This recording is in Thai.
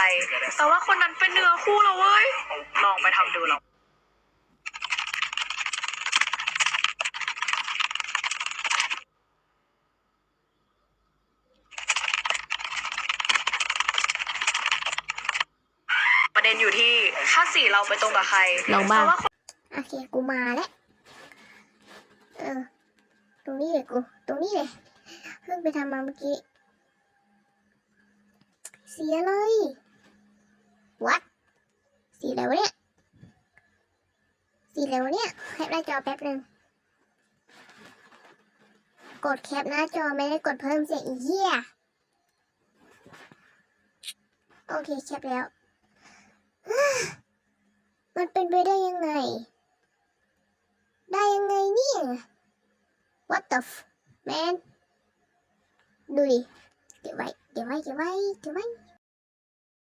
ร แต่ว่าคนนั้นเป็นเนื้อคู่เราเว้ย ลองไปทำดูลองประเด็นอยู่ที่ถ้าสีเราไปตรงกับใครลองบ้าง แต่ว่าคนโอเค กูมาแล้ว เออ ตรงนี้เลยกู ตรงนี้เลย เพิ่งไปทำมาเมื่อกี้ เสียเลย วัดสีอะไรวะเนี่ย สีอะไรวะเนี่ย แคปหน้าจอแป๊บหนึ่ง กดแคปหน้าจอไม่ได้กดเพิ่มเสียงอีเหี้ย โอเคแคปแล้ว มันเป็นไปได้ยังไง ได้ยังไงเนี่ย What the f man ดูดิเดี๋ยวไว้เดี๋ยวไว้เดี๋ยวไว้เดี๋ยวไว้